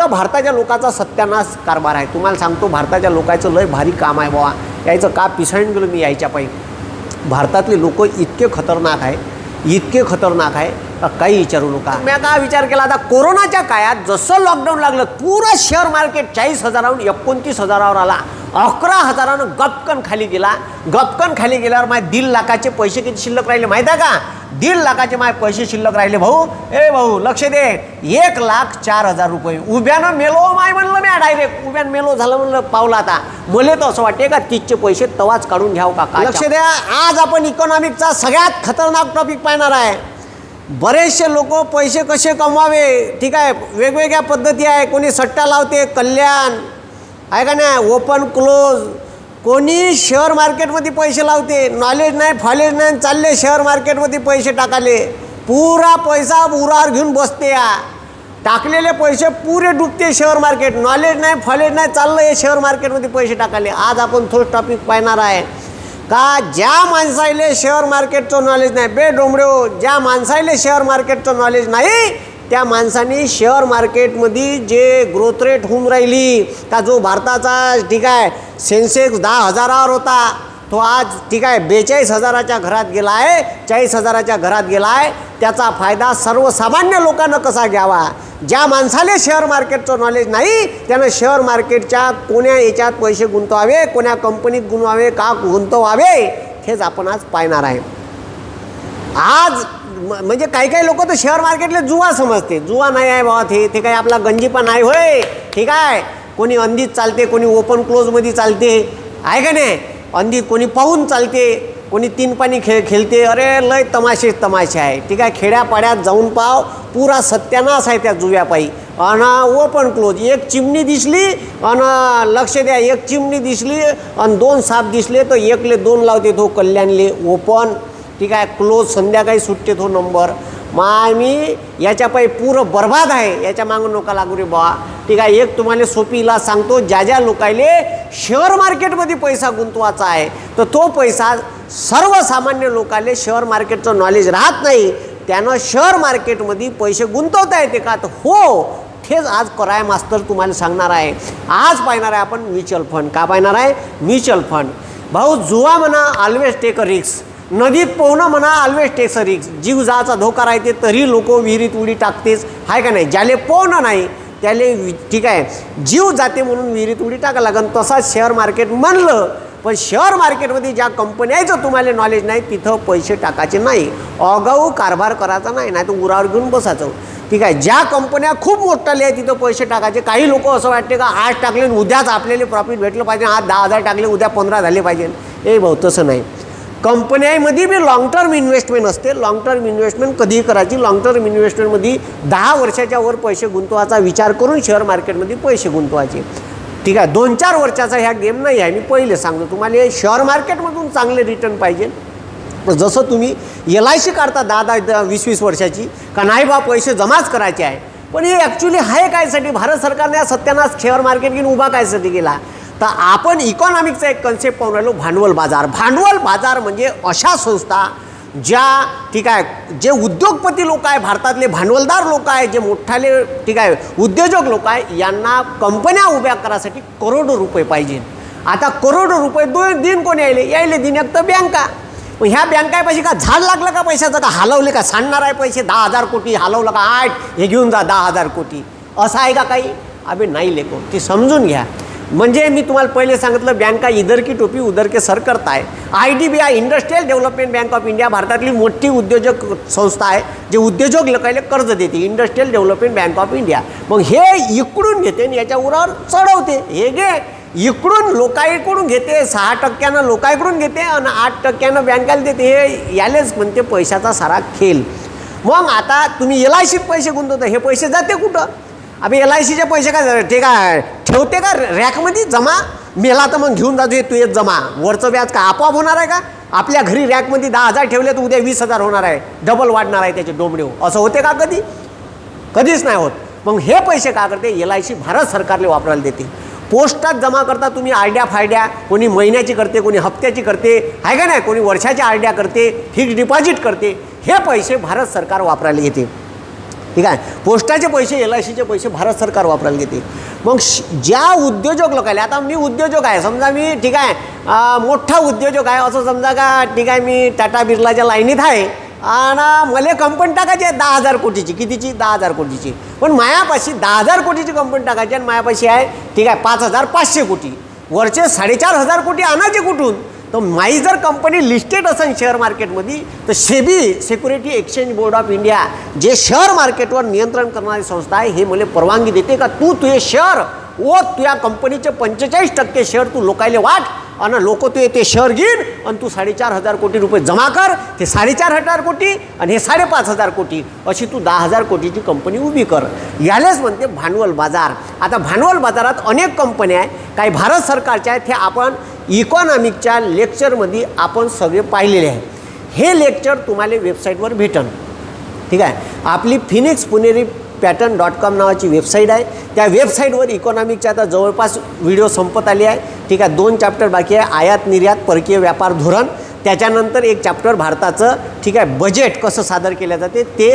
तर भारताच्या लोकांचा सत्यानाश कारभार आहे. तुम्हाला सांगतो भारताच्या लोकांचं लय भारी काम आहे बाबा यायचं का? पिसाळून गेलो मी यायच्या पायी भारतातले लोक इतके खतरनाक आहे इतके खतरनाक आहे. काही विचारू नका. मी काय विचार केला आता कोरोनाच्या काळात जसं लॉकडाऊन लागलं पुरं शेअर मार्केट चाळीस हजारावरून एकोणतीस हजारावर आला. अकरा हजारानं गपकन खाली गेला. गपकन खाली गेल्यावर माझे दीड लाखाचे पैसे किती शिल्लक राहिले माहीत आहे का? दीड लाखाचे माझे पैसे शिल्लक राहिले भाऊ. ए भाऊ लक्ष दे. एक लाख चार हजार रुपये. उभ्यानं मेलो माय म्हणलं मी डायरेक्ट उभ्यानं मेलो झालं म्हणलं पावलं आता. मला तर असं वाटते का तीसचे पैसे तवाच काढून घ्याव का? लक्ष द्या. आज आपण इकॉनॉमिकचा सगळ्यात खतरनाक टॉपिक पाहणार आहे. बरेचसे लोक पैसे कसे कमवावे? ठीक आहे वेगवेगळ्या पद्धती आहे. कोणी सट्टा लावते कल्याण. आहे का नाही? ओपन क्लोज कोणी शेअर मार्केटमध्ये पैसे लावते. नॉलेज नाही फॉलेज नाही चालले शेअर मार्केटमध्ये पैसे टाकाले. पुरा पैसा उरावर घेऊन बसते या. टाकलेले पैसे पुरे डुबते शेअर मार्केट नॉलेज नाही फॉलेज नाही चाललं हे शेअर मार्केटमध्ये पैसे टाकाले. आज आपण थोडं टॉपिक पाहणार आहे. का ज्या माणसाले शेअर मार्केटचं नॉलेज नाही बे डोंबड्यो ज्या माणसाले शेअर मार्केटचं नॉलेज नाही त्या माणसाने शेअर मार्केटमध्ये जे ग्रोथ रेट होऊन राहिली का जो भारताचा ठीक आहे सेन्सेक्स दहा हजारावर होता तो आज ठीक आहे बेचाळीस हजाराच्या घरात गेला आहे चाळीस हजाराच्या घरात गेला आहे. त्याचा फायदा सर्वसामान्य लोकांना कसा घ्यावा? ज्या माणसाले शेअर मार्केटचं नॉलेज नाही त्यानं शेअर मार्केटच्या कोण्या याच्यात पैसे गुंतवावे कोण्या कंपनीत गुंतवावे का गुंतवावे हेच आपण आज पाहणार आहे. आज म- म्हणजे काही काही लोक तर शेअर मार्केटला जुवा समजते. जुवा नाही आहे बाबा ते ते काही आपला गंजीपण नाही होय. ठीक आहे. कोणी अंदीत चालते कोणी ओपन क्लोजमध्ये चालते. आहे का नाही? अंधी कोणी पाहून चालते कोणी तीन पाणी खेळ खेळते अरे लय तमाशे तमाशे आहे. ठीक आहे खेड्यापाड्यात जाऊन पाव पुरा सत्यानाश आहे त्या जुव्यापायी. अन ओपन क्लोज एक चिमणी दिसली अन लक्ष द्या एक चिमणी दिसली आणि दोन साप दिसले तर एकले दोन लावते तो कल्याणले ओपन. ठीक आहे क्लोज संध्याकाळी सुटते तो नंबर. मग मी याच्या पायी पुरं बर्बाद आहे. याच्या मागून नका लागू रे बा ठीक आहे एक तुम्हाला सोपी इलाज सांगतो. ज्या ज्या लोकायले शेअर मार्केटमध्ये पैसा गुंतवायचा आहे तर तो पैसा सर्वसामान्य लोकाले शेअर मार्केटचं नॉलेज राहत नाही. त्यानं शेअर मार्केटमध्ये पैसे गुंतवता येते का? तर हो हेच आज कराय मास्तर तुम्हाला सांगणार आहे. आज पाहणार आहे आपण म्युच्युअल फंड का पाहणार आहे? म्युच्युअल फंड भाऊ जुवा म्हणा ऑलवेज टेक अ रिक्स नदीत पोहणं म्हणा ऑलवेज टेसरिक्स जीव जायचा धोका राहते तरी लोक विहिरीत उडी टाकतेच आहे का नाही? ज्याले पोहणं नाही त्याले वि- ठीक आहे. जीव जाते म्हणून विहिरीत उडी टाका लागन. तसाच शेअर मार्केट म्हणलं पण शेअर मार्केटमध्ये ज्या कंपन्याचं तुम्हाला नॉलेज नाही तिथं पैसे टाकायचे नाही. अगाऊ कारभार करायचा नाही नाही तर उरावर घेऊन बसायचं. ठीक आहे. ज्या कंपन्या खूप मोठाल्या आहेत तिथं पैसे टाकायचे. काही लोक असं वाटते का आज टाकले आणि उद्याच आपल्याला प्रॉफिट भेटलं पाहिजे आज दहा हजार टाकले उद्या पंधरा झाले पाहिजे. ए भाऊ तसं नाही. कंपन्यामध्ये बी लाँग टर्म इन्व्हेस्टमेंट असते. लाँग टर्म इन्व्हेस्टमेंट कधीही करायची. लाँग टर्म इन्व्हेस्टमेंटमध्ये दहा वर्षाच्या वर पैसे गुंतवायचा विचार करून शेअर मार्केटमध्ये पैसे गुंतवायचे. ठीक आहे? दोन चार वर्षाचा ह्या गेम नाही आहे. मी पहिले सांगतो तुम्हाला शेअर मार्केटमधून चांगले रिटर्न पाहिजे. जसं तुम्ही एल आय सी काढता दहा दहा दहा वीस वीस वर्षाची का नाही बा पैसे जमाच करायचे आहे. पण हे ॲक्च्युली आहे कायसाठी भारत सरकारने हा सत्यानाश शेअर मार्केट घेऊन उभा कायसाठी केला. तर आपण इकॉनॉमिकचा एक कन्सेप्ट पाहून राहिलो भांडवल बाजार. भांडवल बाजार म्हणजे अशा संस्था ज्या ठीक आहे जे उद्योगपती लोक आहे भारतातले भांडवलदार लोक आहे जे मोठाले ठीक आहे उद्योजक लोक आहे यांना कंपन्या उभ्या करायसाठी करोडो रुपये पाहिजे. आता करोडो रुपये दोन दिन कोणी यायले? यायले दिन एक तर बँका मग ह्या बँकापाशी का? झाड लागलं का पैशाचं? का हलवले का? सांडणार आहे पैसे? दहा हजार कोटी हलवलं का? आठ हे घेऊन जा दहा हजार कोटी. असं आहे का काही? अबे नाही लेको ते समजून घ्या. म्हणजे मी तुम्हाला पहिले सांगितलं बँका इधर की टोपी उधर के सर करताय. I D B I industrial development bank of India भारतातली मोठी उद्योजक संस्था आहे जे उद्योजक लोकांना कर्ज देते. Industrial development bank of India मग हे इकडून घेते आणि याच्या उरावर चढवते. हे घे. इकडून लोकांकडून घेते सहा टक्क्यानं लोकांकडून घेते आणि आठ टक्क्यानं बँकाला देते. हे यालेच म्हणते पैशाचा सारा खेळ मग आता तुम्ही एल आय सीत पैसे गुंतवता. हे पैसे जाते कुठं? अबे एल आय सीचे पैसे काय ते काय ठेवते का? रॅकमध्ये जमा? मेला तर मग घेऊन जातो तू येत जमा. वरचं व्याज का आपोआप होणार आहे का? आपल्या घरी रॅकमध्ये दहा हजार ठेवले तर उद्या वीस हजार होणार आहे. डबल वाढणार आहे त्याचे डोंबडे. असं होते का कधी? कधीच नाही होत. मग हे पैसे का करते? एल आय सी भारत सरकारले वापरायला देते. पोस्टात जमा करता तुम्ही आरड्या फायड्या कोणी महिन्याची करते कोणी हप्त्याची करते. आहे का नाही? कोणी वर्षाच्या आरड्या करते फिक्स डिपॉझिट करते. हे पैसे भारत सरकार वापरायला येते. ठीक आहे? पोस्टाचे पैसे एल आय सीचे पैसे भारत सरकार वापरायला घेते. मग श- ज्या उद्योजक लोकांना आता मी उद्योजक आहे समजा मी ठीक आहे मोठा उद्योजक आहे असं समजा का ठीक आहे मी टाटा बिर्लाच्या लाईनीत आहे आणि मला कंपनी टाकायची आहे दहा हजार कोटीची. कितीची? दहा हजार कोटीची. पण मायापाशी दहा हजार कोटीची कंपनी टाकायची आणि मायापाशी आहे ठीक आहे पाच हजार पाचशे कोटी. वरचे साडेचार हजार कोटी आणायचे कुठून? तर माई जर कंपनी लिस्टेड असेल शेअर मार्केटमध्ये तर SEBI security exchange board of India जे शेअर मार्केटवर नियंत्रण करणारी संस्था आहे हे मला परवानगी देते का? तू तुझे शेअर व तुझ्या कंपनीचे पंचेचाळीस टक्के शेअर तू लोकायले वाट आणि लोक तू ते शेअर घेईन आणि तू साडेचार हजार कोटी रुपये जमा कर ते साडेचार हजार कोटी आणि हे साडेपाच हजार कोटी अशी तू दहा हजार कोटीची कंपनी उभी कर. यालाच म्हणते भांडवल बाजार. आता भांडवल बाजारात अनेक कंपन्या आहे काही भारत सरकारच्या आहेत हे आपण इकॉनॉमिकच्या लेक्चरमध्ये आपण सगळे पाहिलेले आहे हे लेक्चर तुम्हाला वेबसाईटवर भेटन. ठीक आहे? आपली Phoenix Puneri pattern dot com नावाची वेबसाईट आहे. त्या वेबसाईटवर इकॉनॉमिकच्या आता जवळपास व्हिडिओ संपत आली आहे. ठीक आहे? दोन चॅप्टर बाकी आहे. आयात निर्यात परकीय व्यापार धोरण. त्याच्यानंतर एक चॅप्टर भारताचं ठीक आहे? बजेट कसं सादर केलं जाते ते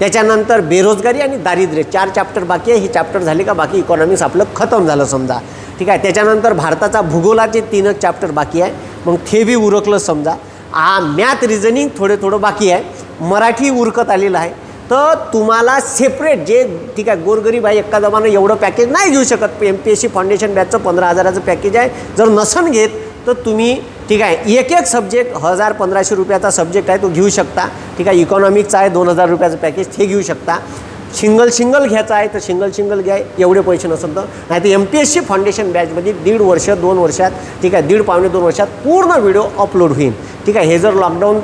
त्याच्यानंतर बेरोजगारी आणि दारिद्र्य चार चॅप्टर बाकी आहे. हे चॅप्टर झाले का बाकी इकॉनॉमिक्स आपलं खतम झालं समजा. ठीक आहे? त्याच्यानंतर भारताचा भूगोलाचे तीनच चॅप्टर बाकी आहे. मग ते बी उरकलं समजा. आ मॅथ रिझनिंग थोडे थोडं बाकी आहे. मराठी उरकत आलेलं आहे. तर तुम्हाला सेपरेट जे ठीक आहे गोरगरीब आहे एका जमानं एवढं पॅकेज नाही घेऊ शकत. M P S C foundation बॅचचं पंधरा हजाराचं पॅकेज आहे. जर नसन घेत तर तुम्ही ठीक आहे एक एक सब्जेक्ट हजार पंधराशे रुपयाचा सब्जेक्ट आहे तो घेऊ शकता. ठीक आहे इकॉनॉमिकचा आहे दोन हजार रुपयाचं पॅकेज ते घेऊ शकता. सिंगल सिंगल घ्यायचं आहे तर सिंगल सिंगल घ्या एवढे पैसे नसेल तर. नाही तर M P S C foundation बॅचमध्ये दीड वर्ष दोन वर्षात ठीक आहे दीड पावणे दोन वर्षात पूर्ण व्हिडिओ अपलोड होईल. ठीक आहे हे जर लॉकडाऊन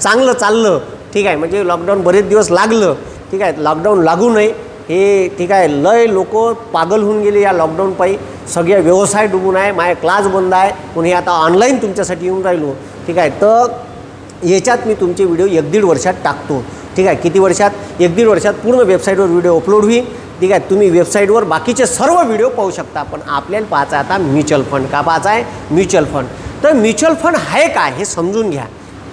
चांगलं चाललं ठीक आहे म्हणजे लॉकडाऊन बरेच दिवस लागलं ठीक आहे लॉकडाऊन लागू नये हे ठीक आहे लय लोक पागल होऊन गेले या लॉकडाऊनपायी सगळे व्यवसाय डुबून आहे माझे क्लास बंद आहे कोणी हे आता ऑनलाईन तुमच्यासाठी येऊन राहिलो. ठीक आहे तर याच्यात मी तुमचे व्हिडिओ एक दीड वर्षात टाकतो. ठीक आहे किती वर्षात? एक दीड वर्षात पूर्ण वेबसाईटवर व्हिडिओ अपलोड होईल. ठीक आहे तुम्ही वेबसाईटवर बाकीचे सर्व व्हिडिओ पाहू शकता. पण आपल्याला पाहायचं आहे आता म्युच्युअल फंड का पाहायचा आहे? म्युच्युअल फंड तर म्युच्युअल फंड आहे काय हे समजून घ्या.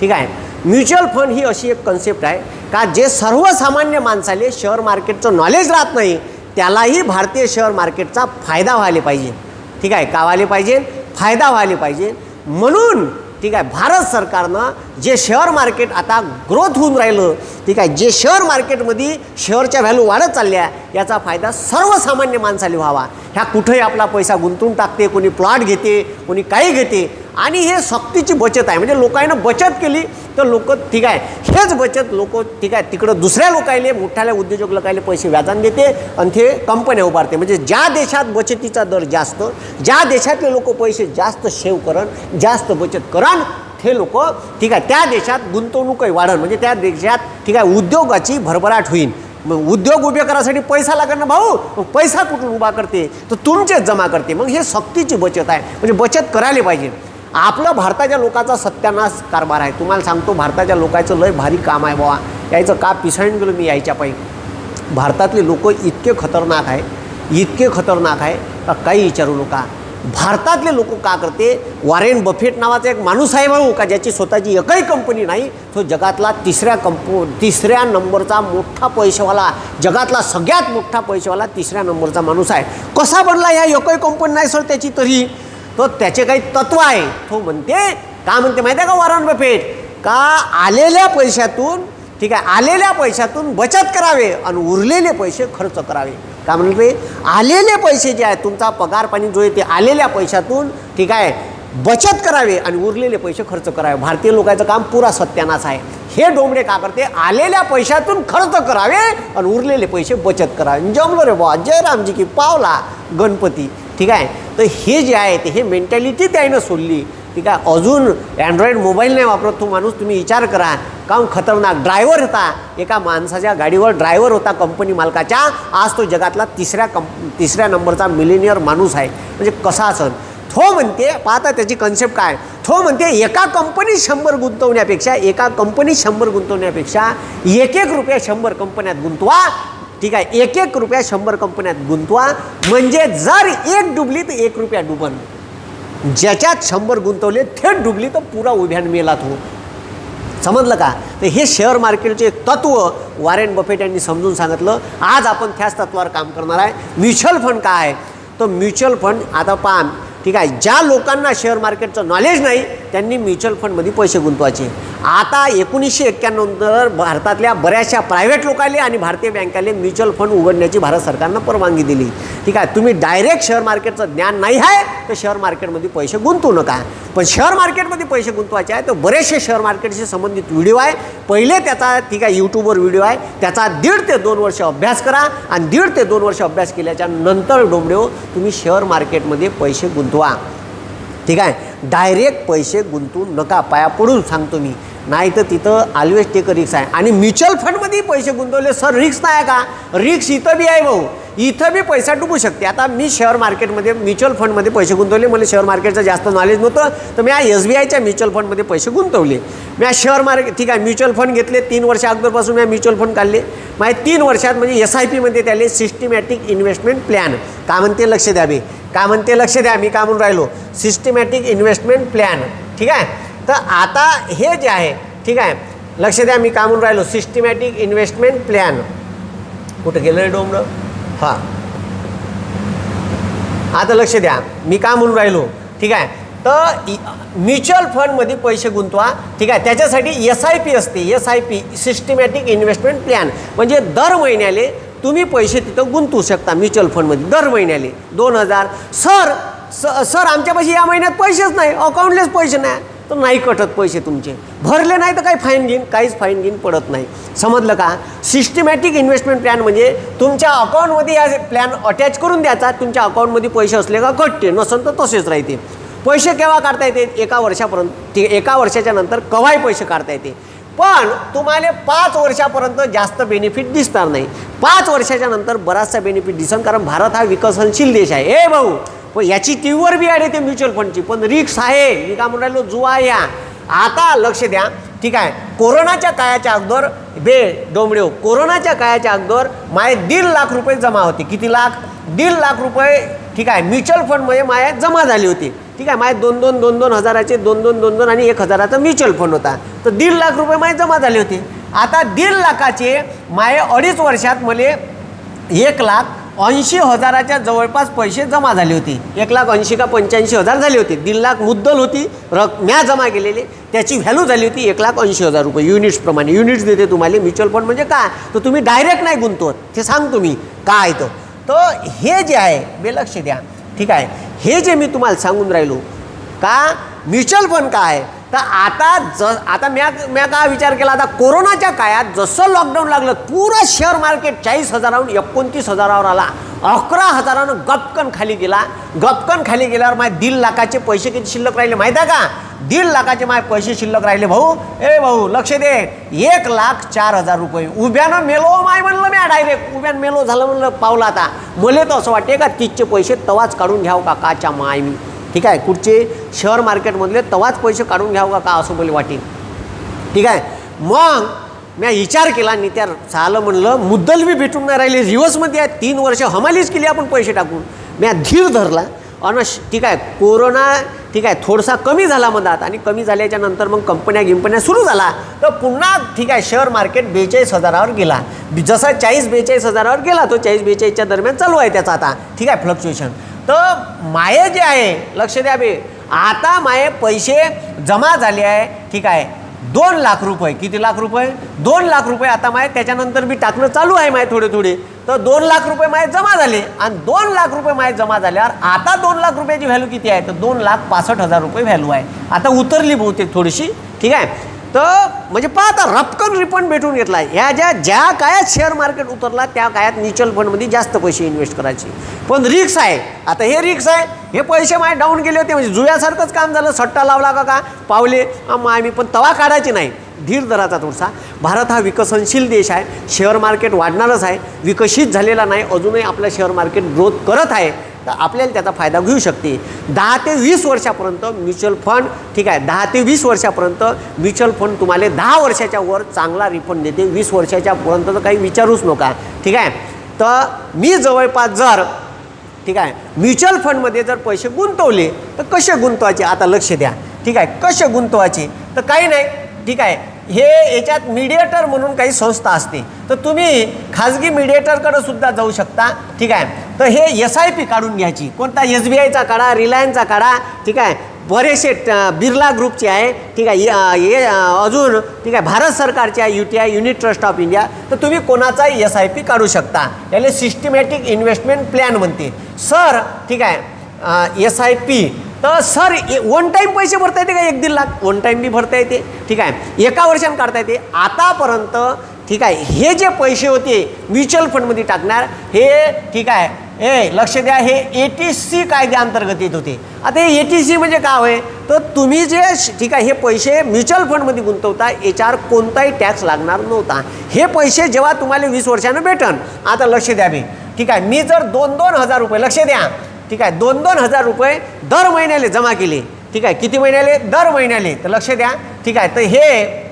ठीक आहे म्युच्युअल फंड ही अशी एक कन्सेप्ट आहे का जे सर्वसामान्य माणसाले शेअर मार्केटचं नॉलेज राहत नाही त्यालाही भारतीय शेअर मार्केटचा फायदा व्हायला पाहिजे. ठीक आहे? का व्हायला पाहिजे? फायदा व्हायला पाहिजे. म्हणून ठीक आहे भारत सरकारनं जे शेअर मार्केट आता ग्रोथ होऊन राहिलं ठीक आहे जे शेअर मार्केटमध्ये शेअरच्या व्हॅल्यू वाढत चालल्या याचा फायदा सर्वसामान्य माणसाला व्हावा. ह्या कुठेही आपला पैसा गुंतवून टाकते कोणी प्लॉट घेते कोणी काही घेते आणि हे सक्तीची बचत आहे. म्हणजे लोकांना बचत केली तर लोक ठीक आहे. हेच बचत लोक ठीक आहे. तिकडं दुसऱ्या लोकायले मोठ्याल्या उद्योजक लोकायले पैसे व्याजान देते आणि ते कंपन्या उभारते. म्हणजे ज्या देशात बचतीचा दर जास्त ज्या देशातले लोक पैसे जास्त सेव्ह करण जास्त बचत करण हे लोक ठीक आहे. त्या देशात गुंतवणूकही वाढल म्हणजे त्या देशात ठीक आहे उद्योगाची भरभराट होईल मग उद्योग उभे करायसाठी पैसा लागणं ना भाऊ? मग पैसा कुठून उभा करते? तर तुमचेच जमा करते. मग हे सक्तीची बचत आहे. म्हणजे बचत करायला पाहिजे. आपलं भारताच्या लोकांचा सत्यानाश कारभार आहे. तुम्हाला सांगतो भारताच्या लोकांचं लय भारी काम आहे बाबा यायचं का पिसाळून गेलो मी यायच्या पायी भारतातले लोक इतके खतरनाक आहे इतके खतरनाक आहे का काही विचारू नका. भारतातले लोक का करते? वॉरेन बफेट नावाचा एक माणूस आहे भाऊ का ज्याची स्वतःची एकही कंपनी नाही तो जगातला तिसऱ्या कंपो तिसऱ्या नंबरचा मोठा पैसेवाला जगातला सगळ्यात मोठा पैसेवाला तिसऱ्या नंबरचा माणूस आहे. कसा बनला ह्या एकही कंपनी नाही सर त्याची तरी? तो त्याचे काही तत्व आहे. तो म्हणते का म्हणते माहिती आहे का वॉरन बफेट? का आलेल्या पैशातून ठीक आहे आलेल्या पैशातून बचत करावे आणि उरलेले पैसे खर्च करावे. का म्हणते आलेले पैसे जे आहेत तुमचा पगार पाणी जो आहे ते आलेल्या पैशातून ठीक आहे बचत करावे आणि उरलेले पैसे खर्च करावे. भारतीय लोकांचं काम पुरा सत्यानाश आहे. हे डोंबडे का करते? आलेल्या पैशातून खर्च करावे आणि उरलेले पैसे बचत करावे. जमलो रे बुवा. जयरामजी की पावला गणपती. ठीक आहे? तर हे जे आहे ते हे मेंटॅलिटी त्यानं सोडली. ठीक आहे? अजून अँड्रॉईड मोबाईल नाही वापरत तो माणूस तुम्ही विचार करा. काम खतरनाक. ड्रायव्हर होता. एका माणसाच्या गाडीवर ड्रायव्हर होता कंपनी मालकाच्या. आज तो जगातला तिसऱ्या कंप तिसऱ्या नंबरचा मिलेनियर माणूस आहे. म्हणजे कसा असन? तो म्हणते पाहता त्याची कन्सेप्ट काय? तो म्हणते एका कंपनीत शंभर गुंतवण्यापेक्षा एका कंपनीत शंभर गुंतवण्यापेक्षा एक एक रुपया शंभर कंपन्यात गुंतवा. ठीक आहे एक एक रुपया शंभर कंपन्यात गुंतवा. म्हणजे जर एक डुबली तर एक रुपया डुबन. ज्याच्यात शंभर गुंतवले थेट डुबली तर पुरा उभ्यान मेला तो. समजलं का? तर हे शेअर मार्केटचे एक तत्व वॉरेन बफेट यांनी समजून सांगितलं. आज आपण त्याच तत्वावर काम करणार आहे. म्युच्युअल फंड काय आहे? तर म्युच्युअल फंड आता पान. ठीक आहे ज्या लोकांना शेअर मार्केटचं नॉलेज नाही त्यांनी म्युच्युअल फंडमध्ये पैसे गुंतवायचे. आता एकोणीसशे एक्क्याण्णव नंतर भारतातल्या बऱ्याचशा प्रायव्हेट लोकांनी आणि भारतीय बँकाले म्युच्युअल फंड उघडण्याची भारत सरकारनं परवानगी दिली. ठीक आहे तुम्ही डायरेक्ट शेअर मार्केटचं ज्ञान नाही आहे तर शेअर मार्केटमध्ये पैसे गुंतवू नका. पण शेअर मार्केटमध्ये पैसे गुंतवायचे आहे तर बरेचसे शेअर मार्केटशी संबंधित व्हिडिओ आहे. पहिले त्याचा ठीक आहे यूट्यूबवर व्हिडिओ आहे. त्याचा दीड ते दोन वर्ष अभ्यास करा आणि दीड ते दोन वर्ष अभ्यास केल्याच्यानंतर डोंबडेव तुम्ही शेअर मार्केटमध्ये पैसे गुंतवा. ठीक आहे? डायरेक्ट पैसे गुंतवू नका. पाया पडून सांगतो मी. नाही तर तिथं ऑलवेज टेक रिक्स आहे. आणि म्युच्युअल फंडमध्येही पैसे गुंतवले. सर रिक्स नाही का? रिक्स इथं बी आहे भाऊ. इथं मी पैसा डुबू शकते. आता मी शेअर मार्केटमध्ये म्युच्युअल फंडमध्ये पैसे गुंतवले. मला शेअर मार्केटचं जास्त नॉलेज नव्हतं. तर मी एस बी आयच्या म्युच्युअल फंडमध्ये पैसे गुंतवले. मी शेअर मार्केट ठीक आहे म्युच्युअल फंड घेतले. तीन वर्ष अगोदरपासून मी म्युच्युअल फंड काढले. माझे तीन वर्षात म्हणजे एस आय पीमध्ये त्याले सिस्टमॅटिक इन्व्हेस्टमेंट प्लॅन का म्हणते? लक्ष द्यावे का म्हणते? लक्ष द्या. मी का म्हणून राहिलो? सिस्टमॅटिक इन्व्हेस्टमेंट प्लॅन ठीक आहे? तर आता हे जे आहे ठीक आहे लक्ष द्या मी का म्हणून राहिलो? सिस्टमॅटिक इन्व्हेस्टमेंट प्लॅन कुठं गेलं रे डोंबरं हां. आता लक्ष द्या. मी का म्हणून राहिलो? ठीक आहे. तर म्युच्युअल फंडमध्ये पैसे गुंतवा. ठीक आहे. त्याच्यासाठी एस आय पी असते. S I P systematic investment plan म्हणजे दर महिन्याले तुम्ही पैसे तिथं गुंतवू शकता म्युच्युअल फंडमध्ये. दर महिन्याले. दोन हजार. सर स सर आमच्यापाशी या महिन्यात पैसेच नाही. अकाउंटलेच पैसे नाही. तर नाही कटत पैसे तुमचे. भरले नाही तर काही फाईन घेईन? काहीच फाईन घेईन पडत नाही. समजलं का? सिस्टमॅटिक इन्व्हेस्टमेंट प्लॅन म्हणजे तुमच्या अकाउंटमध्ये या प्लॅन अटॅच करून द्यायचा. तुमच्या अकाउंटमध्ये पैसे असले का कटते नसेल तर तसेच राहते पैसे केव्हा काढता येते एका वर्षापर्यंत ठीक एका वर्षाच्या नंतर केव्हाही पैसे काढता येते पण तुम्हाला पाच वर्षापर्यंत जास्त बेनिफिट दिसणार नाही. पाच वर्षाच्या नंतर बराचसा बेनिफिट दिसन कारण भारत हा विकसनशील देश आहे. ए भाऊ! पण याची तीव्र बी आहे ते म्युच्युअल फंडची. पण रिक्स आहे. मी काय म्हणून राहिलो जुआ या. आता लक्ष द्या. ठीक आहे. कोरोनाच्या काळाच्या अगोदर बे डोंबडेव कोरोनाच्या काळाच्या अगोदर माये दीड लाख रुपये जमा होते. किती लाख? दीड लाख रुपये ठीक आहे म्युच्युअल फंडमध्ये माया जमा झाली होती. ठीक आहे माझे दोन दोन दोन दोन हजाराचे दोन दोन दोन दोन आणि एक हजाराचा म्युच्युअल फंड होता. तर दीड लाख रुपये माझे जमा झाले होते. आता दीड लाखाचे माये अडीच वर्षात मला एक लाख ऐंशी हजाराच्या जवळपास पैसे जमा झाले होते. एक लाख ऐंशी का पंच्याऐंशी हजार झाले होते. दीड लाख मुद्दल होती. रक म्या जमा केलेली. त्याची व्हॅल्यू झाली होती एक लाख ऐंशी हजार रुपये युनिट्सप्रमाणे युनिट्स देते तुम्हाला. म्युच्युअल फंड म्हणजे काय? तर तुम्ही डायरेक्ट नाही गुंतवत. ते सांगतो तुम्ही. काय तर तर हे जे आहे बे लक्ष द्या. ठीक आहे? हे जे मी तुम्हाला सांगून राहिलो का? म्युच्युअल फंड काय आहे? तर आता ज आता म्या म्या का विचार केला आता कोरोनाच्या काळात जसं लॉकडाऊन लागलं पुरं शेअर मार्केट चाळीस हजाराहून एकोणतीस हजारावर आला. अकरा हजारानं गपकन खाली गेला. गपकन खाली गेल्यावर माझे दीड लाखाचे पैसे किती शिल्लक राहिले माहीत आहे का? दीड लाखाचे माझे पैसे शिल्लक राहिले भाऊ. ए भाऊ लक्ष दे. एक लाख चार हजार रुपये. उभ्यानं मेलो माय म्हणलं म्या डायरेक्ट उभ्यानं मेलो झालं म्हणलं पावलं आता. मला तर असं वाटते का तिथचे पैसे तवाच काढून घ्याव का काच्या माय मी ठीक आहे? कुठचे शेअर मार्केटमधले तवाच पैसे काढून घ्यावं का? का असं मला वाटेल? ठीक आहे? मग मी विचार केला आणि त्या झालं म्हणलं मुद्दल बी भेटून नाही राहिले. रिवर्समध्ये आहे तीन वर्ष हमालीच केली आपण पैसे टाकून. मी धीर धरला. आणि ठीक आहे कोरोना ठीक आहे थोडासा कमी झाला मधात. आणि कमी झाल्याच्यानंतर मग कंपन्या गिंपन्या सुरू झाला. तर पुन्हा ठीक आहे शेअर मार्केट बेचाळीस हजारावर गेला. जसा चाळीस बेचाळीस हजारावर गेला तो चाळीस बेचाळीसच्या दरम्यान चालू आहे त्याचा आता. ठीक आहे फ्लक्च्युएशन. तर माये जे आहे लक्ष द्या बे. आता माये पैसे जमा झाले आहे ठीक आहे. दोन लाख रुपये. किती लाख रुपये? दोन लाख रुपये आता माय त्याच्यानंतर मी टाकणं चालू आहे माय थोडे थोडे. तर दोन लाख रुपये माय जमा झाले. आणि दोन लाख रुपये माय जमा झाल्यावर आता दोन लाख रुपयाची व्हॅल्यू किती आहे? तर दोन लाख पासष्ट हजार रुपये व्हॅल्यू आहे. आता उतरली बहुतेक थोडीशी ठीक आहे. तर म्हणजे पहा आता रपकन रिफंड भेटून घेतला ह्या ज्या ज्या काळात शेअर मार्केट उतरला त्या काळात म्युच्युअल फंडमध्ये जास्त पैसे इन्व्हेस्ट करायचे. पण रिक्स आहे. आता हे रिक्स आहे. हे पैसे माय डाऊन गेले होते. म्हणजे जुयासारखंच काम झालं. सट्टा लावला का का? पावले. आम्ही माय पण तवा काढायचे नाही. धीर दराचा थोडासा. भारत हा विकसनशील देश आहे. शेअर मार्केट वाढणारच आहे. विकसित झालेला नाही. अजूनही आपलं शेअर मार्केट ग्रोथ करत आहे. तर आपल्याला त्याचा फायदा घेऊ शकते. दहा ते वीस वर्षापर्यंत म्युच्युअल फंड ठीक आहे दहा ते वीस वर्षापर्यंत म्युच्युअल फंड तुम्हाला दहा वर्षाच्या वर चांगला रिफंड देते. वीस वर्षाच्या पर्यंत तर काही विचारूच नका ठीक आहे. तर मी जवळपास जर ठीक आहे म्युच्युअल फंडमध्ये जर पैसे गुंतवले तर कसे गुंतवायचे? आता लक्ष द्या. ठीक आहे कसे गुंतवायचे? तर काही नाही ठीक आहे. हे याच्यात मीडिएटर म्हणून काही संस्था असते. तर तुम्ही खाजगी मीडिएटरकडे सुद्धा जाऊ शकता ठीक आहे. तर हे एस आय पी काढून घ्यायची. कोणता एस बी आयचा काढा रिलायन्सचा काढा ठीक आहे. बरेचसे बिर्ला ग्रुपचे आहे ठीक आहे. ये हे अजून ठीक आहे. भारत सरकारचे आहे U T I unit trust of India तर तुम्ही कोणाचाही एस आय पी काढू शकता. याला सिस्टमॅटिक इन्व्हेस्टमेंट प्लॅन म्हणते. सर ठीक आहे एस आय पी तर सर वन टाईम पैसे भरता येते का? एक दीड लाख? वन टाईम बी भरता येते. ठीक आहे. एका वर्षानं काढता येते. आतापर्यंत ठीक आहे हे जे पैसे होते म्युच्युअल फंडमध्ये टाकणार हे ठीक आहे. ए लक्ष द्या हे ए टी सी कायद्याअंतर्गत येत होते. आता हे ए टी सी म्हणजे काय होय? तर तुम्ही जे ठीक आहे हे पैसे म्युच्युअल फंडमध्ये गुंतवता याच्यावर कोणताही टॅक्स लागणार नव्हता. हे पैसे जेव्हा तुम्हाला वीस वर्षानं भेटन आता लक्ष द्या मी ठीक आहे मी जर दोन दोन हजार रुपये लक्ष द्या. ठीक आहे दोन दोन हजार रुपये दर महिन्याले जमा केले. ठीक आहे किती महिन्याले? दर महिन्याले. तर लक्ष द्या. ठीक आहे तर हे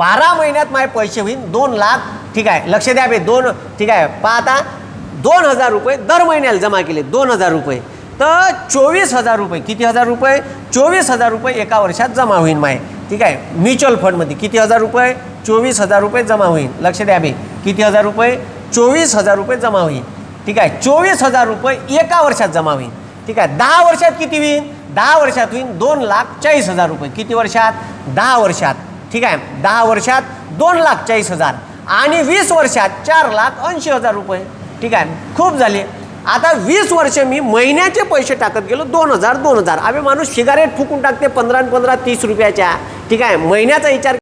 बारा महिन्यात माझे पैसे होईल दोन लाख ठीक आहे लक्ष द्या बे दोन ठीक आहे पाहता दोन हजार रुपये दर महिन्याला जमा केले दोन हजार रुपये. तर चोवीस हजार रुपये किती हजार रुपये? चोवीस हजार रुपये एका वर्षात जमा होईल माय ठीक आहे म्युच्युअल फंडमध्ये किती हजार रुपये? चोवीस हजार रुपये जमा होईल लक्ष द्या बे किती हजार रुपये? चोवीस हजार रुपये जमा होईल ठीक आहे चोवीस हजार रुपये एका वर्षात जमा होईल ठीक आहे दहा वर्षात किती होईल दहा वर्षात होईल दोन लाख चाळीस हजार रुपये किती वर्षात? दहा वर्षात. ठीक आहे? दहा वर्षात दोन लाख चाळीस हजार आणि वीस वर्षात चार लाख ऐंशी हजार रुपये. ठीक आहे? खूप झाले. आता वीस वर्ष मी महिन्याचे पैसे टाकत गेलो दोन हजार दोन हजार. आम्ही माणूस सिगारेट फुकून टाकते पंधरा आणि पंधरा तीस रुपयाच्या. ठीक आहे? महिन्याचा विचार